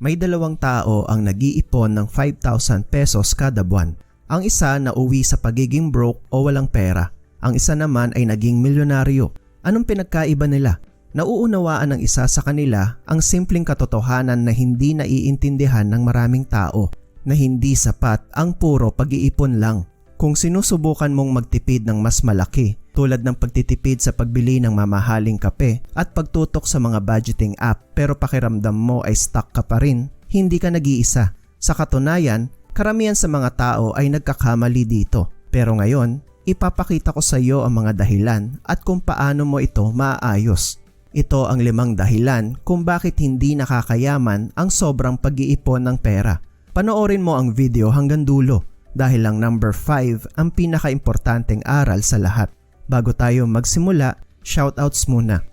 May dalawang tao ang nag-iipon ng 5,000 pesos kada buwan. Ang isa na uwi sa pagiging broke o walang pera. Ang isa naman ay naging milyonaryo. Anong pinagkaiba nila? Nauunawaan ng isa sa kanila ang simpleng katotohanan na hindi naiintindihan ng maraming tao na hindi sapat ang puro pag-iipon lang. Kung sinusubukan mong magtipid ng mas malaki tulad ng pagtitipid sa pagbili ng mamahaling kape at pagtutok sa mga budgeting app pero pakiramdam mo ay stuck ka pa rin, hindi ka nag-iisa. Sa katunayan, karamihan sa mga tao ay nagkakamali dito. Pero ngayon, ipapakita ko sa iyo ang mga dahilan at kung paano mo ito maaayos. Ito ang limang dahilan kung bakit hindi nakakayaman ang sobrang pag-iipon ng pera. Panoorin mo ang video hanggang dulo dahil lang number 5 ang pinakaimportanteng aral sa lahat. Bago tayo magsimula, shoutouts muna.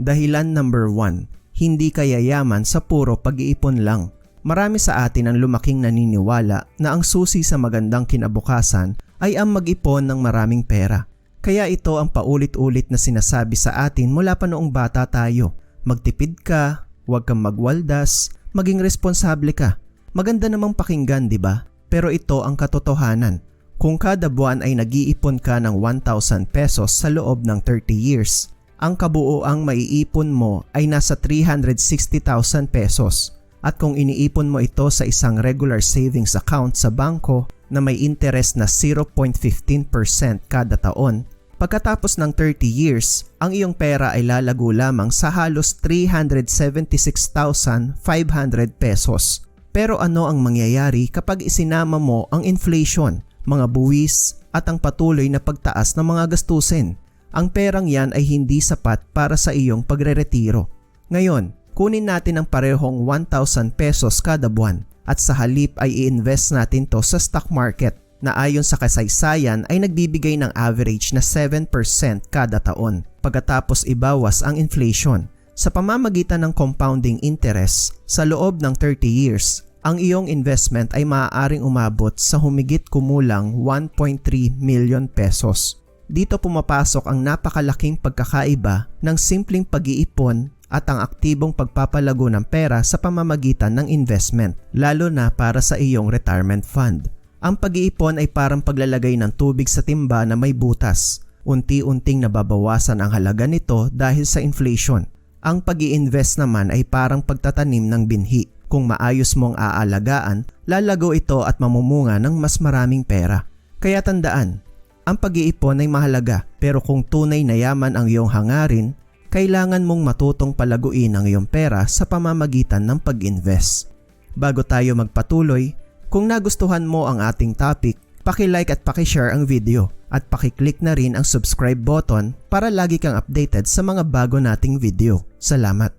Dahilan number 1, hindi ka yayaman sa puro pag-iipon lang. Marami sa atin ang lumaking naniniwala na ang susi sa magandang kinabukasan ay ang mag-ipon ng maraming pera. Kaya ito ang paulit-ulit na sinasabi sa atin mula pa noong bata tayo. Magtipid ka, huwag kang magwaldas, maging responsable ka. Maganda namang pakinggan, di ba? Pero ito ang katotohanan. Kung kada buwan ay nag-iipon ka ng 1,000 pesos sa loob ng 30 years, ang kabuoang maiipon mo ay nasa 360,000 pesos. At kung iniipon mo ito sa isang regular savings account sa bangko na may interest na 0.15% kada taon, pagkatapos ng 30 years, ang iyong pera ay lalago lamang sa halos 376,500 pesos. Pero ano ang mangyayari kapag isinama mo ang inflation, mga buwis at ang patuloy na pagtaas ng mga gastusin? Ang perang yan ay hindi sapat para sa iyong pagreretiro. Ngayon, kunin natin ang parehong 1,000 pesos kada buwan at sa halip ay i-invest natin to sa stock market na ayon sa kasaysayan ay nagbibigay ng average na 7% kada taon pagkatapos ibawas ang inflation. Sa pamamagitan ng compounding interest sa loob ng 30 years, ang iyong investment ay maaaring umabot sa humigit kumulang 1.3 million pesos. Dito pumapasok ang napakalaking pagkakaiba ng simpleng pag-iipon at ang aktibong pagpapalago ng pera sa pamamagitan ng investment, lalo na para sa iyong retirement fund. Ang pag-iipon ay parang paglalagay ng tubig sa timba na may butas. Unti-unting nababawasan ang halaga nito dahil sa inflation. Ang pag invest naman ay parang pagtatanim ng binhi. Kung maayos mong aalagaan, lalago ito at mamumunga ng mas maraming pera. Kaya tandaan, ang pag-iipon ay mahalaga pero kung tunay na yaman ang iyong hangarin, kailangan mong matutong palaguin ang iyong pera sa pamamagitan ng pag-invest. Bago tayo magpatuloy, kung nagustuhan mo ang ating topic, paki-like at paki-share ang video at paki-click na rin ang subscribe button para lagi kang updated sa mga bago nating video. Salamat!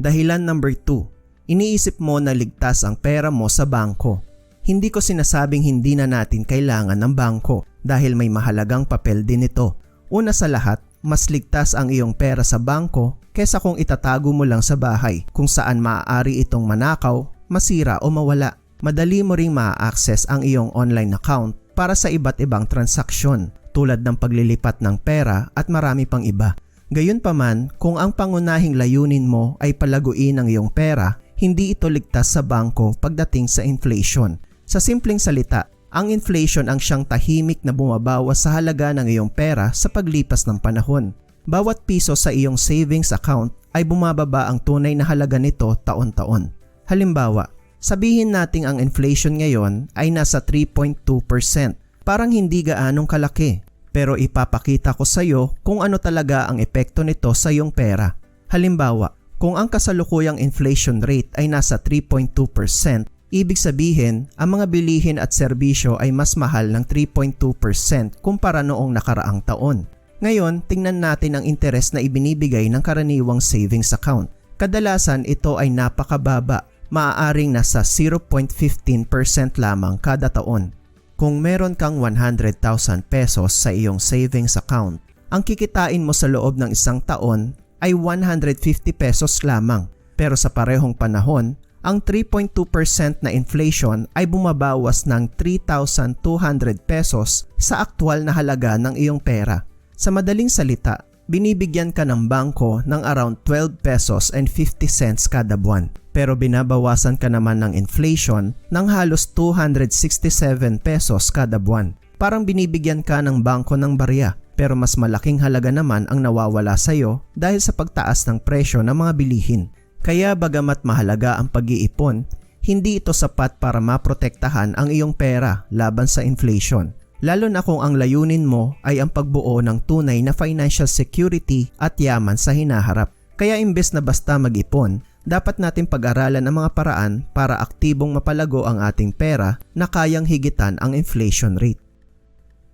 Dahilan number 2, iniisip mo na ligtas ang pera mo sa bangko. Hindi ko sinasabing hindi na natin kailangan ng bangko dahil may mahalagang papel din ito. Una sa lahat, mas ligtas ang iyong pera sa bangko kesa kung itatago mo lang sa bahay kung saan maaari itong manakaw, masira o mawala. Madali mo ring ma-access ang iyong online account para sa iba't ibang transaksyon tulad ng paglilipat ng pera at marami pang iba. Gayunpaman, kung ang pangunahing layunin mo ay palaguin ang iyong pera, hindi ito ligtas sa bangko pagdating sa inflation. Sa simpleng salita, ang inflation ang siyang tahimik na bumabawas sa halaga ng iyong pera sa paglipas ng panahon. Bawat piso sa iyong savings account ay bumababa ang tunay na halaga nito taon-taon. Halimbawa, sabihin nating ang inflation ngayon ay nasa 3.2%. Parang hindi gaanong kalaki, pero ipapakita ko sa iyo kung ano talaga ang epekto nito sa iyong pera. Halimbawa, kung ang kasalukuyang inflation rate ay nasa 3.2%, Ibig sabihin, ang mga bilihin at serbisyo ay mas mahal ng 3.2% kumpara noong nakaraang taon. Ngayon, tingnan natin ang interes na ibinibigay ng karaniwang savings account. Kadalasan ito ay napakababa, maaaring nasa 0.15% lamang kada taon. Kung meron kang 100,000 pesos sa iyong savings account, ang kikitain mo sa loob ng isang taon ay 150 pesos lamang. Pero sa parehong panahon, ang 3.2% na inflation ay bumabawas ng 3,200 pesos sa aktwal na halaga ng iyong pera. Sa madaling salita, binibigyan ka ng bangko ng around 12 pesos and 50 cents kada buwan. Pero binabawasan ka naman ng inflation ng halos 267 pesos kada buwan. Parang binibigyan ka ng bangko ng barya pero mas malaking halaga naman ang nawawala sa iyo dahil sa pagtaas ng presyo ng mga bilihin. Kaya bagamat mahalaga ang pag-iipon, hindi ito sapat para maprotektahan ang iyong pera laban sa inflation. Lalo na kung ang layunin mo ay ang pagbuo ng tunay na financial security at yaman sa hinaharap. Kaya imbes na basta mag-ipon, dapat natin pag-aralan ang mga paraan para aktibong mapalago ang ating pera na kayang higitan ang inflation rate.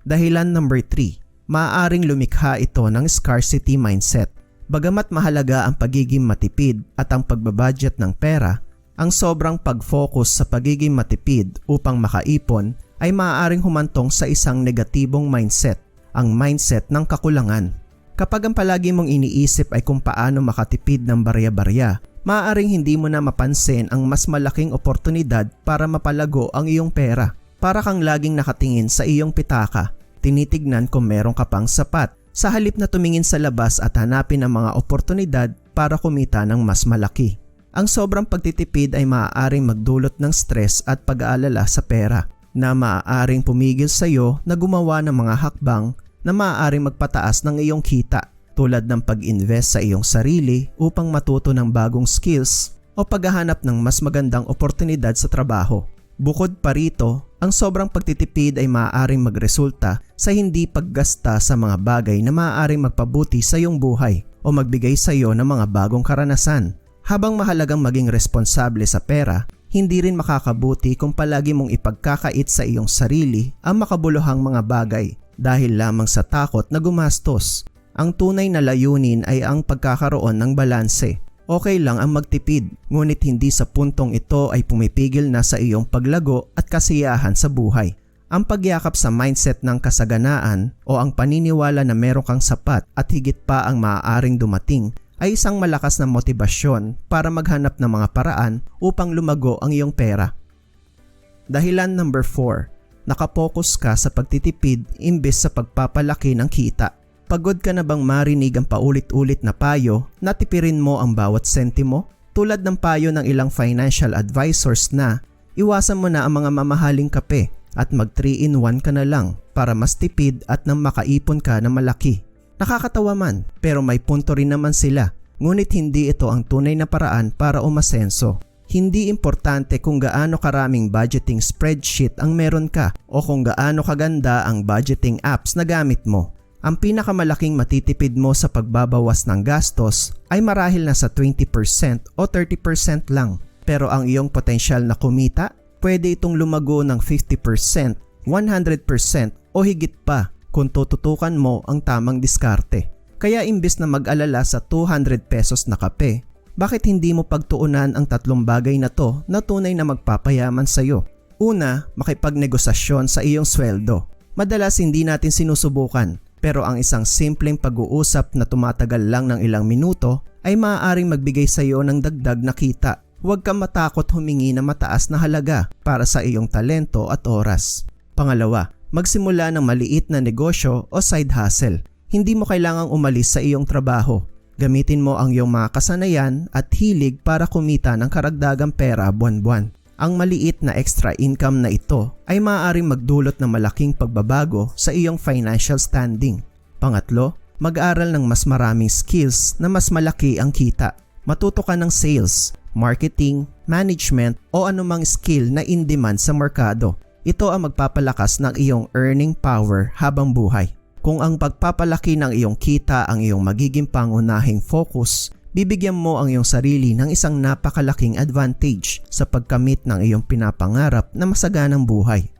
Dahilan number 3, maaaring lumikha ito ng scarcity mindset. Bagamat mahalaga ang pagiging matipid at ang pagbabudget ng pera, ang sobrang pag-focus sa pagiging matipid upang makaipon ay maaaring humantong sa isang negatibong mindset, ang mindset ng kakulangan. Kapag ang palagi mong iniisip ay kung paano makatipid ng barya-barya, maaaring hindi mo na mapansin ang mas malaking oportunidad para mapalago ang iyong pera. Para kang laging nakatingin sa iyong pitaka, tinitignan kung meron ka pang sapat sa halip na tumingin sa labas at hanapin ang mga oportunidad para kumita ng mas malaki. Ang sobrang pagtitipid ay maaaring magdulot ng stress at pag-aalala sa pera na maaaring pumigil sa iyo na gumawa ng mga hakbang na maaaring magpataas ng iyong kita tulad ng pag-invest sa iyong sarili upang matuto ng bagong skills o paghahanap ng mas magandang oportunidad sa trabaho. Bukod pa rito, ang sobrang pagtitipid ay maaaring magresulta sa hindi paggasta sa mga bagay na maaaring magpabuti sa iyong buhay o magbigay sa iyo ng mga bagong karanasan. Habang mahalagang maging responsable sa pera, hindi rin makakabuti kung palagi mong ipagkakait sa iyong sarili ang makabuluhang mga bagay dahil lamang sa takot na gumastos. Ang tunay na layunin ay ang pagkakaroon ng balanse okay lang ang magtipid, ngunit hindi sa puntong ito ay pumipigil na sa iyong paglago at kasiyahan sa buhay. Ang pagyakap sa mindset ng kasaganaan o ang paniniwala na meron kang sapat at higit pa ang maaaring dumating ay isang malakas na motibasyon para maghanap ng mga paraan upang lumago ang iyong pera. Dahilan number 4, nakapokus ka sa pagtitipid imbes sa pagpapalaki ng kita. Pagod ka na bang marinig ang paulit-ulit na payo na tipirin mo ang bawat sentimo? Tulad ng payo ng ilang financial advisors na iwasan mo na ang mga mamahaling kape at mag 3 in 1 ka na lang para mas tipid at nang makaipon ka na malaki. Nakakatawa man pero may punto rin naman sila ngunit hindi ito ang tunay na paraan para umasenso. Hindi importante kung gaano karaming budgeting spreadsheet ang meron ka o kung gaano kaganda ang budgeting apps na gamit mo. Ang pinakamalaking matitipid mo sa pagbabawas ng gastos ay marahil na sa 20% o 30% lang. Pero ang iyong potensyal na kumita, pwede itong lumago ng 50%, 100% o higit pa kung tututukan mo ang tamang diskarte. Kaya imbis na mag-alala sa 200 pesos na kape, bakit hindi mo pagtuunan ang tatlong bagay na to na tunay na magpapayaman sa iyo? Una, makipagnegosasyon sa iyong sweldo. Madalas hindi natin sinusubukan pero ang isang simpleng pag-uusap na tumatagal lang ng ilang minuto ay maaaring magbigay sa iyo ng dagdag na kita. Huwag kang matakot humingi ng mataas na halaga para sa iyong talento at oras. Pangalawa, magsimula ng maliit na negosyo o side hustle. Hindi mo kailangang umalis sa iyong trabaho. Gamitin mo ang iyong mga kasanayan at hilig para kumita ng karagdagang pera buwan-buwan. Ang maliit na extra income na ito ay maaaring magdulot ng malaking pagbabago sa iyong financial standing. Pangatlo, mag-aral ng mas maraming skills na mas malaki ang kita. Matuto ka ng sales, marketing, management o anumang skill na in demand sa merkado. Ito ang magpapalakas ng iyong earning power habang buhay. Kung ang pagpapalaki ng iyong kita ang iyong magiging pangunahing focus, bibigyan mo ang iyong sarili ng isang napakalaking advantage sa pagkamit ng iyong pinapangarap na masaganang buhay.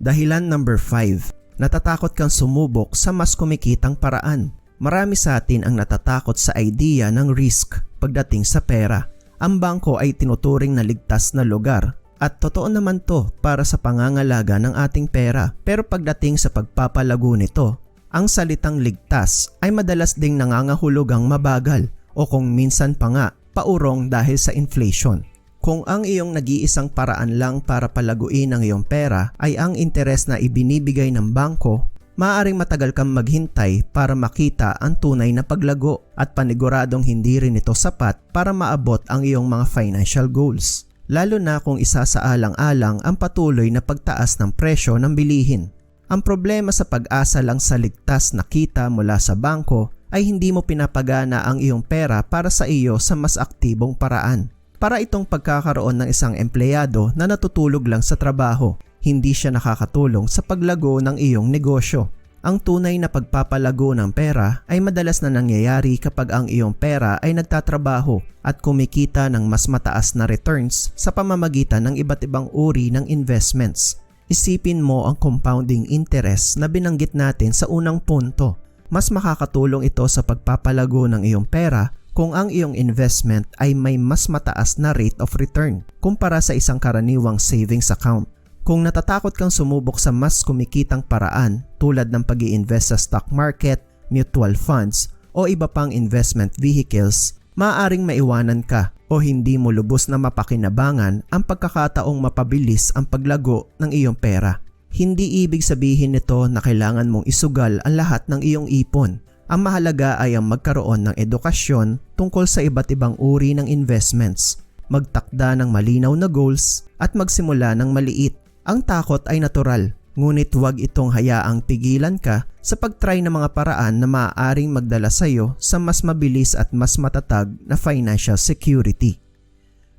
Dahilan number 5, natatakot kang sumubok sa mas kumikitang paraan. Marami sa atin ang natatakot sa idea ng risk pagdating sa pera. Ang bangko ay tinuturing na ligtas na lugar at totoo naman to para sa pangangalaga ng ating pera. Pero pagdating sa pagpapalago nito, ang salitang ligtas ay madalas ding nangangahulugang mabagal o kung minsan pa nga paurong dahil sa inflation. Kung ang iyong nag-iisang paraan lang para palaguin ang iyong pera ay ang interes na ibinibigay ng bangko, maaaring matagal kang maghintay para makita ang tunay na paglago at paniguradong hindi rin ito sapat para maabot ang iyong mga financial goals. Lalo na kung isa sa alang-alang ang patuloy na pagtaas ng presyo ng bilihin. Ang problema sa pag-asa lang sa ligtas na kita mula sa bangko ay hindi mo pinapagana ang iyong pera para sa iyo sa mas aktibong paraan. Para itong pagkakaroon ng isang empleyado na natutulog lang sa trabaho, hindi siya nakakatulong sa paglago ng iyong negosyo. Ang tunay na pagpapalago ng pera ay madalas na nangyayari kapag ang iyong pera ay nagtatrabaho at kumikita ng mas mataas na returns sa pamamagitan ng iba't ibang uri ng investments. Isipin mo ang compounding interest na binanggit natin sa unang punto. Mas makakatulong ito sa pagpapalago ng iyong pera kung ang iyong investment ay may mas mataas na rate of return kumpara sa isang karaniwang savings account. Kung natatakot kang sumubok sa mas kumikitang paraan tulad ng pag invest sa stock market, mutual funds o iba pang investment vehicles, maaaring maiwanan ka o hindi mo lubos na mapakinabangan ang pagkakataong mapabilis ang paglago ng iyong pera. Hindi ibig sabihin nito na kailangan mong isugal ang lahat ng iyong ipon. Ang mahalaga ay ang magkaroon ng edukasyon tungkol sa iba't ibang uri ng investments, magtakda ng malinaw na goals at magsimula ng maliit. Ang takot ay natural, ngunit huwag itong hayaang pigilan ka sa pagtry ng mga paraan na maaaring magdala sa iyo sa mas mabilis at mas matatag na financial security.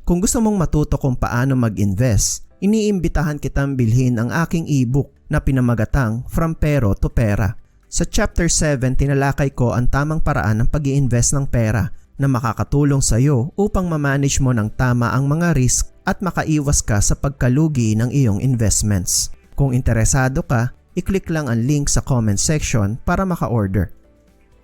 Kung gusto mong matuto kung paano mag-invest, iniimbitahan kitang bilhin ang aking ebook na pinamagatang From Pero to Pera. Sa Chapter 7, tinalakay ko ang tamang paraan ng pag invest ng pera na makakatulong sa iyo upang ma-manage mo ng tama ang mga risk at makaiwas ka sa pagkalugi ng iyong investments. Kung interesado ka, i-click lang ang link sa comment section para maka-order.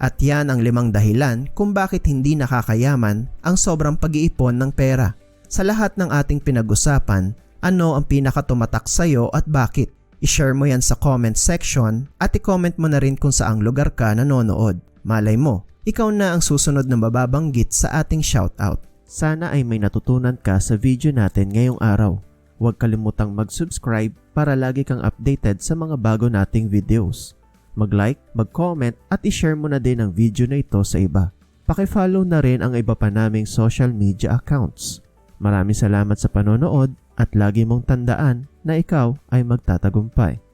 At yan ang limang dahilan kung bakit hindi nakakayaman ang sobrang pag-iipon ng pera. Sa lahat ng ating pinag-usapan, ano ang pinakatumatak sa iyo at bakit? I-share mo yan sa comment section at i-comment mo na rin kung saang lugar ka nanonood. Malay mo, ikaw na ang susunod na mababanggit sa ating shoutout. Sana ay may natutunan ka sa video natin ngayong araw. Huwag kalimutang mag-subscribe para lagi kang updated sa mga bago nating videos. Mag-like, mag-comment at i-share mo na din ang video na ito sa iba. Pakifollow na rin ang iba pa naming social media accounts. Maraming salamat sa panonood at lagi mong tandaan na ikaw ay magtatagumpay.